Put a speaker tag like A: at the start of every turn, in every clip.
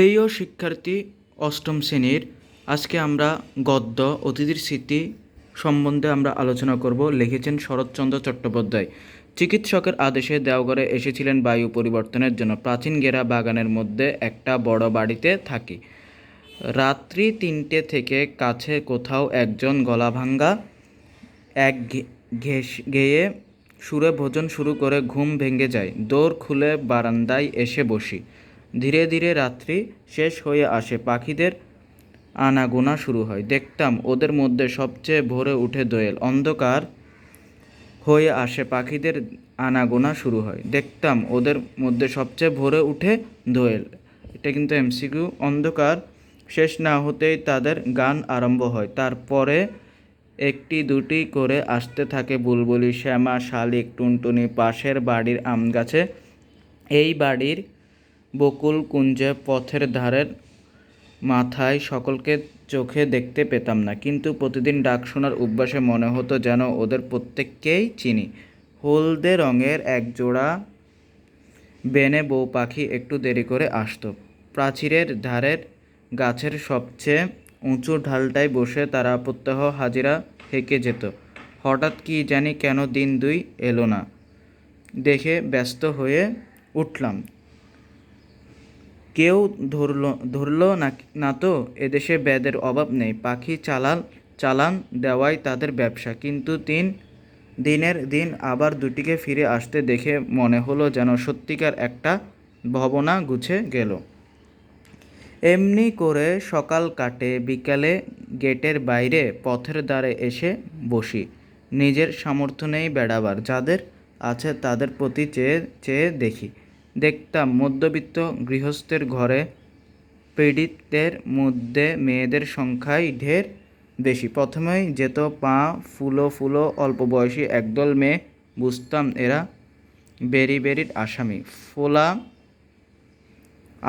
A: প্রিয় শিক্ষার্থী অষ্টম শ্রেণির আজকে আমরা গদ্য, অতিথির স্মৃতি সম্বন্ধে আমরা আলোচনা করব, লিখেছেন শরৎচন্দ্র চট্টোপাধ্যায়। চিকিৎসকের আদেশে দেওঘরে এসেছিলেন বায়ু পরিবর্তনের জন্য। প্রাচীন গেরা বাগানের মধ্যে একটা বড় বাড়িতে থাকি। রাত্রি তিনটে থেকে কাছে কোথাও একজন গলাভাঙ্গা এক ঘে- ঘেস গেয়ে সুরে ভোজন শুরু করে ঘুম ভেঙে যায়। দোর খুলে বারান্দায় এসে বসি। ধীরে ধীরে রাত্রি শেষ হয়ে আসে। পাখিদের আনাগোনা শুরু হয়। দেখতাম ওদের মধ্যে সবচেয়ে ভোরে উঠে দোয়েল। অন্ধকার হয়ে আসে, পাখিদের আনাগোনা শুরু হয়। দেখতাম ওদের মধ্যে সবচেয়ে ভোরে উঠে দোয়েল। এটা কিন্তু এমসিকিউ। অন্ধকার শেষ না হতেই তাদের গান আরম্ভ হয়। তারপরে একটি দুটি করে আসতে থাকে বুলবুলি, শ্যামা, শালিক, টুনটুনি, পাশের বাড়ির আম গাছে এই বাড়ির বকুল কুঞ্জে পথের ধারের মাথায় সকলকে চোখে দেখতে পেতাম না। কিন্তু প্রতিদিন ডাক শোনার অভ্যাসে মনে হতো যেন ওদের প্রত্যেককেই চিনি। হলদে রঙের এক জোড়া বেনে বউ পাখি একটু দেরি করে আসতো। প্রাচীরের ধারের গাছের সবচেয়ে উঁচু ঢালটায় বসে তারা প্রত্যহ হাজিরা হেঁকে যেত। হঠাৎ কি জানি কেন দিন দুই এলো না। দেখে ব্যস্ত হয়ে উঠলাম। কেউ ধরলো ধরলো না না তো? এদেশে ব্যাদের অভাব নেই। পাখি চালান চালান দেওয়াই তাদের ব্যবসা। কিন্তু তিন দিনের দিন আবার দুটিকে ফিরে আসতে দেখে মনে হলো যেন সত্যিকার একটা ভবনা গুছে গেল। এমনি করে সকাল কাটে, বিকালে গেটের বাইরে পথের দ্বারে এসে বসি। নিজের সামর্থ্য নেই বেড়াবার। যাদের আছে তাদের প্রতি চেয়ে চেয়ে দেখি। দেখতাম মধ্যবিত্ত গৃহস্থের ঘরে পীড়িতদের মধ্যে মেয়েদের সংখ্যাই ঢের বেশি। প্রথমেই যেত পা ফুলো ফুলো, অল্প বয়সী একদল মেয়ে। বুঝতাম এরা বেরি বেরির আসামি। ফোলা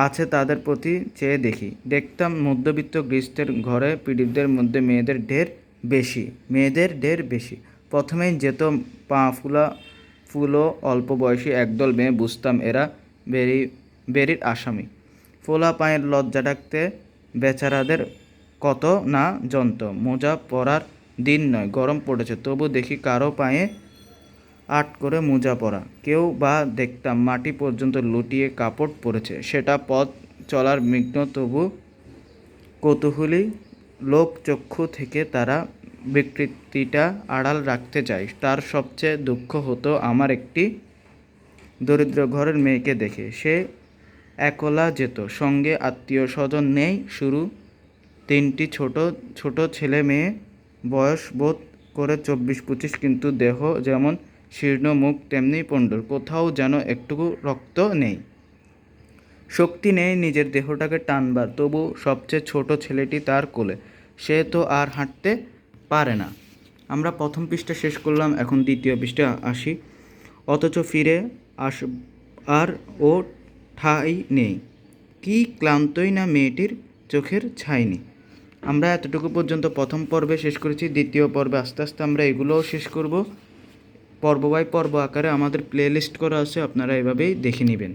A: আছে তাদের প্রতি, চেয়ে দেখি। দেখতাম মধ্যবিত্ত গৃহস্থের ঘরে পীড়িতদের মধ্যে মেয়েদের ঢের বেশি, মেয়েদের ঢের বেশি। প্রথমেই যেত পা ফুলা ফুলো, অল্প বয়সী একদল মেয়ে। বুঝতাম এরা বেরি, বেরির আসামি। ফোলা পায়ের লজ্জা ডাকতে বেচারাদের কত না যন্ত্র। মোজা পরার দিন নয়, গরম পড়েছে। তবু দেখি কারও পায়ে আট করে মোজা পরা। কেউ বা দেখতাম মাটি পর্যন্ত লুটিয়ে কাপড় পরেছে। সেটা পথ চলার বিঘ্ন তবু কৌতূহলী লোকচক্ষু থেকে তারা বিকৃতিটা আড়াল রাখতে চায়। তার সবচেয়ে দুঃখ হতো আমার একটি দরিদ্র ঘরের মেয়েকে দেখে সে একলা যেত। সঙ্গে আত্মীয় স্বজন নেই, শুরু। তিনটি ছোট ছোট ছেলে মেয়ে। বয়স বোধ করে চব্বিশ পঁচিশ, কিন্তু দেহ যেমন শীর্ণ, মুখ তেমনি পণ্ডর কোথাও যেন একটুকু রক্ত নেই। শক্তি নেই নিজের দেহটাকে টানবার। তবু সবচেয়ে ছোট ছেলেটি তার কোলে। সে তো আর হাঁটতে পারে না। আমরা প্রথম পৃষ্ঠা শেষ করলাম, এখন দ্বিতীয় পৃষ্ঠা আসি। অথচ ফিরে আস, আর ও ঠাই নেই। কি ক্লান্তই না মেয়েটির চোখের ছাইনি। আমরা এতটুকু পর্যন্ত প্রথম পর্বে শেষ করেছি, দ্বিতীয় পর্বে আস্তে আস্তে আমরা এগুলোও শেষ করব। পর্ব বাই পর্ব আকারে আমাদের প্লেলিস্ট করা আছে, আপনারা এভাবেই দেখে নেবেন।